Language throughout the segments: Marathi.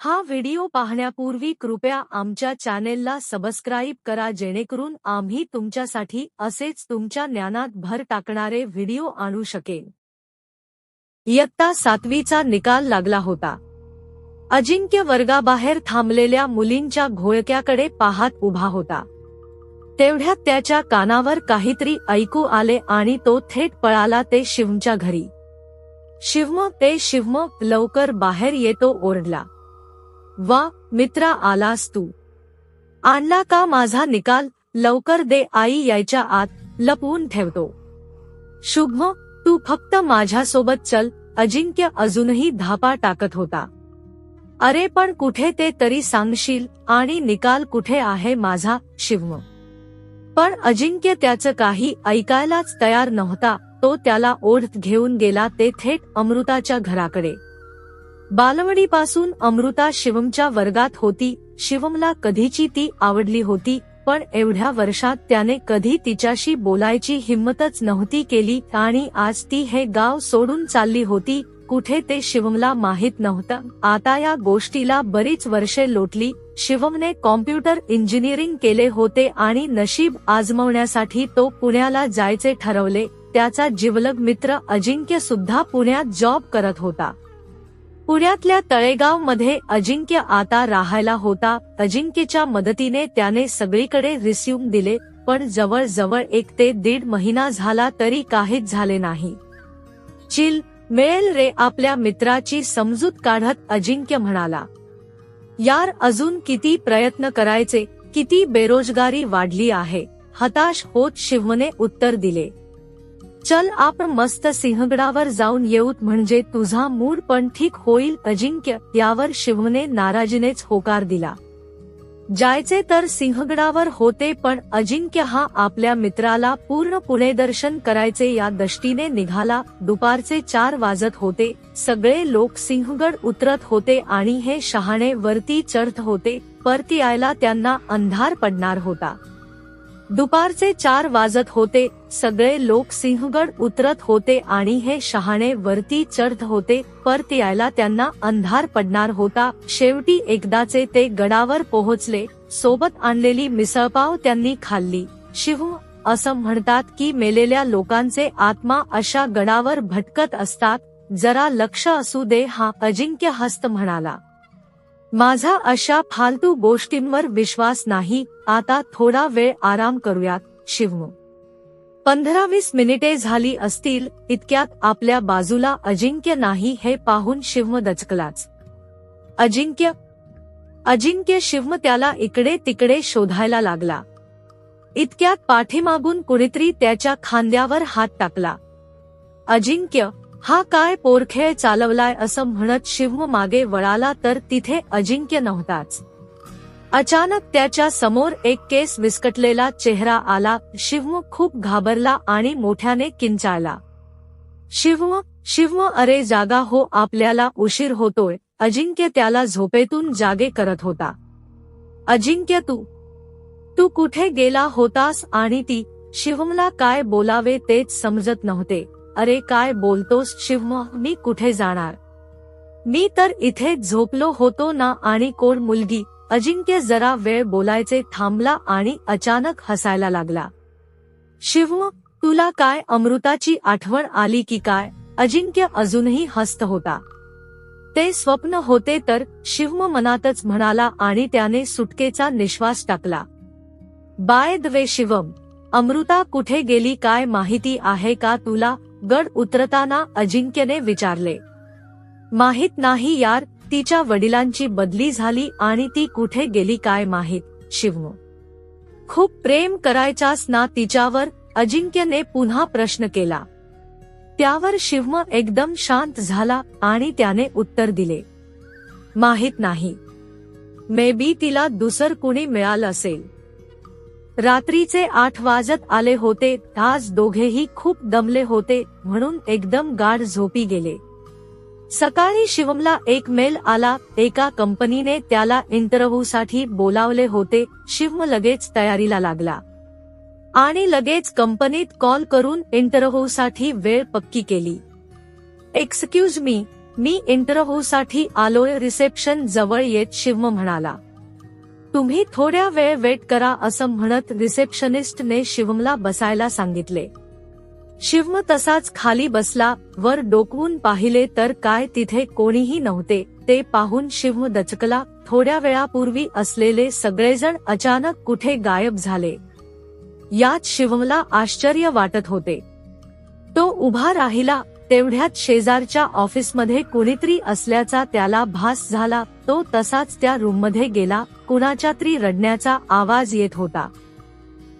हा व्हिडिओ पाहण्यापूर्वी कृपया आमच्या चॅनेलला सबस्क्राईब करा जेणेकरून आम्ही तुमच्यासाठी असेच तुमच्या ज्ञानात भर टाकणारे व्हिडिओ आणू शकेन. इयत्ता सातवीचा निकाल लागला होता. अजिंक्य वर्गाबाहेर थांबलेल्या मुलींच्या घोळक्याकडे पाहत उभा होता. तेवढ्यात त्याच्या कानावर काहीतरी ऐकू आले आणि तो थेट पळाला ते शिवच्या घरी. शिवम ते शिवम लवकर बाहेर येतो ओरडला. वा मित्रा आलास तू. आणला का माझा निकाल? लवकर दे आई यायच्या आत लपवून ठेवतो. शुभम तू फक्त माझ्यासोबत चल अजिंक्य अजूनही धापा टाकत होता. अरे पण कुठे ते तरी सांगशील आणि निकाल कुठे आहे माझा शिवम? पण अजिंक्य त्याचं काही ऐकायलाच तयार नव्हता तो त्याला ओढत घेऊन गेला ते थेट अमृताच्या घराकडे. बालवडीपासून अमृता शिवमच्या वर्गात होती. शिवमला कधीची ती आवडली होती पण एवढ्या वर्षात त्याने कधी तिच्याशी बोलायची हिंमतच नव्हती केली आणि आज ती हे गाव सोडून चालली होती कुठे ते शिवमला माहीत नव्हतं. आता या गोष्टीला बरीच वर्षे लोटली शिवमने कॉम्प्युटर इंजिनिअरिंग केले होते आणि नशीब आजमवण्यासाठी तो पुण्याला जायचे ठरवले. त्याचा जिवलग मित्र अजिंक्य सुद्धा पुण्यात जॉब करत होता. पुण्यातल्या तळेगावमध्ये अजिंक्य आता राहायला होता. अजिंक्यच्या मदतीने त्याने सगळीकडे रिस्यूम दिले पण जवळ जवळ एक ते दीड महिना झाला तरी काहीच झाले नाही. चिल मिळेल रे आपल्या मित्राची समजूत काढत अजिंक्य म्हणाला. यार अजून किती प्रयत्न करायचे किती बेरोजगारी वाढली आहे. हताश होत शिवने उत्तर दिले. चल आपण मस्त सिंहगडावर जाऊन येऊत म्हणजे तुझा मूड पण ठीक होईल अजिंक्य. यावर शिवने नाराजीनेच होकार दिला. जायचे तर सिंहगडावर होते पण अजिंक्य हा आपल्या मित्राला पूर्ण पुणे दर्शन करायचे या दृष्टीने निघाला. दुपारचे चार वाजत होते. सगळे लोक सिंहगड उतरत होते आणि हे शहाणे वरती चढत होते. परती यायला त्यांना अंधार पडणार होता. दुपारचे चार वाजत होते सगळे लोक सिंहगड उतरत होते आणि हे शहाणे वरती चढत होते परत यायला त्यांना अंधार पडणार होता. शेवटी एकदाचे ते गडावर पोहोचले सोबत आणलेली मिसळपाव त्यांनी खाल्ली. शिहू असं म्हणतात की मेलेल्या लोकांचे आत्मा अशा गडावर भटकत असतात जरा लक्ष असू दे हा अजिंक्य हस्त म्हणाला. माझा अशा फालतू गोष्टींवर विश्वास नाही आता थोडा वेळ आराम करूयात शिव पंधरा वीस मिनिटे झाली असतील इतक्यात आपल्या बाजूला अजिंक्य नाही हे पाहून शिव दचकलाच. अजिंक्य? अजिंक्य शिव त्याला इकडे तिकडे शोधायला लागला. इतक्यात पाठीमागून कुणीतरी त्याच्या खांद्यावर हात टाकला. अजिंक्य? हा काय पोरखेळ चालवलाय असं म्हणत शिव मागे वळाला तर तिथे अजिंक्य नव्हताच. अचानक त्याच्यासमोर एक केस विस्कटलेला चेहरा आला शिव खूप घाबरला आणि मोठ्याने किंचाळला. शिव शिव अरे जागा हो आपल्याला उशीर होतोय अजिंक्य त्याला झोपेतून जागे करत होता. अजिंक्य तू तू कुठे गेला होतास आणि ती शिवमला काय बोलावे तेच समजत नव्हते. अरे काय बोलतोस शिवम मी कुठे जाणार? मी तर इथे झोपलो होतो ना आणि कोण मुलगी? अजिंक्य जरा वेळ बोलायचे थांबला आणि अचानक हसायला लागला. शिव तुला काय अमृताची आठवण आली की काय? अजिंक्य अजूनही हस्त होता. ते स्वप्न होते तर शिवम मनातच म्हणाला आणि त्याने सुटकेचा निश्वास टाकला. बाय द्वे शिवम. अमृता कुठे गेली काय माहिती आहे का तुला? गड उतरताना अजिंक्यने विचारले माहीत नाही यार तिच्या वडिलांची बदली झाली आणि ती कुठे गेली काय माहीत शिव खूप प्रेम करायचास ना तिच्यावर अजिंक्यने पुन्हा प्रश्न केला. त्यावर शिवम एकदम शांत झाला आणि त्याने उत्तर दिले माहीत नाही. मे बी तिला दुसर कुणी मिळालं असेल. रात्रीचे आठ वाजत आले होते आज दोघेही खूप दमले होते म्हणून एकदम गाढ झोपी गेले. सकाळी शिवमला एक मेल आला एका कंपनीने त्याला इंटरव्ह्यूसाठी बोलावले होते शिवम लगेच तयारीला लागला. आणि लगेच कंपनीत कॉल करून इंटरव्ह्यूसाठी वेळ पक्की केली. एक्सक्यूज मी मी इंटरव्ह्यूसाठी आलोय रिसेप्शन जवळ येत शिवम म्हणाला. तुम्ही थोड्या वेळ वेट करा असं म्हणत रिसेप्शनिस्टने शिवमला बसायला सांगितले. शिवम तसाच खाली बसला वर डोकवून पाहिले तर काय तिथे कोणीही नव्हते ते पाहून शिवम दचकला थोड्या वेळापूर्वी असलेले सगळेजण अचानक कुठे गायब झाले. यात शिवमला आश्चर्य वाटत होते. तो उभा राहिला तेवढ्यात शेजारच्या ऑफिसमध्ये कुणीतरी असल्याचा त्याला भास झाला तो तसाच त्या रूममध्ये गेला कुणाच्या तरी रडण्याचा आवाज येत होता.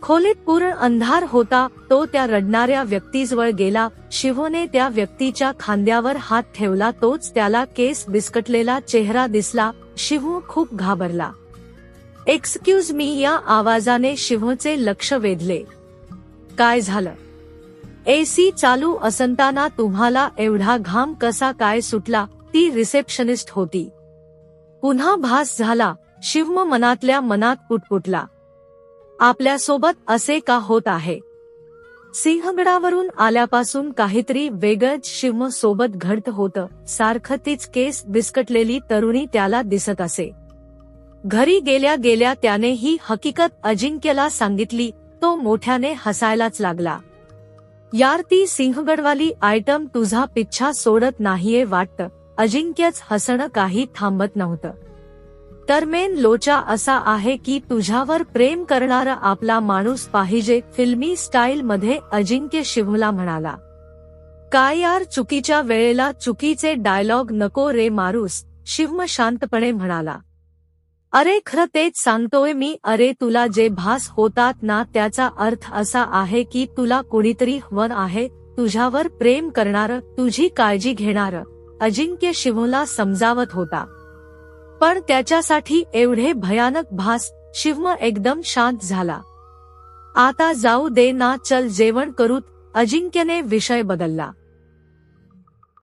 खोलीत पूर्ण अंधार होता तो त्या रडणाऱ्या व्यक्तीजवळ गेला शिवोने त्या व्यक्तीच्या खांद्यावर हात ठेवला तोच त्याला केस बिस्कटलेला चेहरा दिसला शिवू खूप घाबरला. एक्सक्यूज मी या आवाजाने शिवचे लक्ष वेधले. काय झालं? एसी चालू असंताना तुम्हाला एवढा घाम कसा काय सुटला ती रिसेप्शनिस्ट होती. पुन्हा भास झाला शिवम मनातल्या मनात पुटपुटला. आपल्यासोबत असे का होत आहे? सिंहगडावरून आल्यापासून काहीतरी वेगळंच शिवम सोबत घडत होतं सारखं तीच केस बिस्कटलेली तरुणी त्याला दिसत असे. घरी गेल्या गेल्या त्याने ही हकीकत अजिंक्यला सांगितली तो मोठ्याने हसायलाच लागला. यार ती सिंहगडवाली आयटम तुझा पिच्छा सोडत नाहीये वाटतं. अजिंक्यच हसणं काही थांबत नव्हतं. तर मेन लोचा असा आहे की तुझ्यावर प्रेम करणारा आपला माणूस पाहिजे फिल्मी स्टाईल मध्ये अजिंक्य शिवला म्हणाला. काय यार चुकीच्या वेळेला चुकीचे डायलॉग नको रे मारूस शिवम शांतपणे म्हणाला. अरे खरं तेच सांगतोय मी अरे तुला जे भास होतात ना त्याचा अर्थ असा आहे की तुला कोणीतरी हवन आहे तुझ्यावर प्रेम करणार तुझी काळजी घेणार. अजिंक्य शिवला समजावत होता. पण त्याच्यासाठी एवढे भयानक भास शिवम एकदम शांत झाला. आता जाऊ दे ना चल जेवण करूत अजिंक्यने विषय बदलला.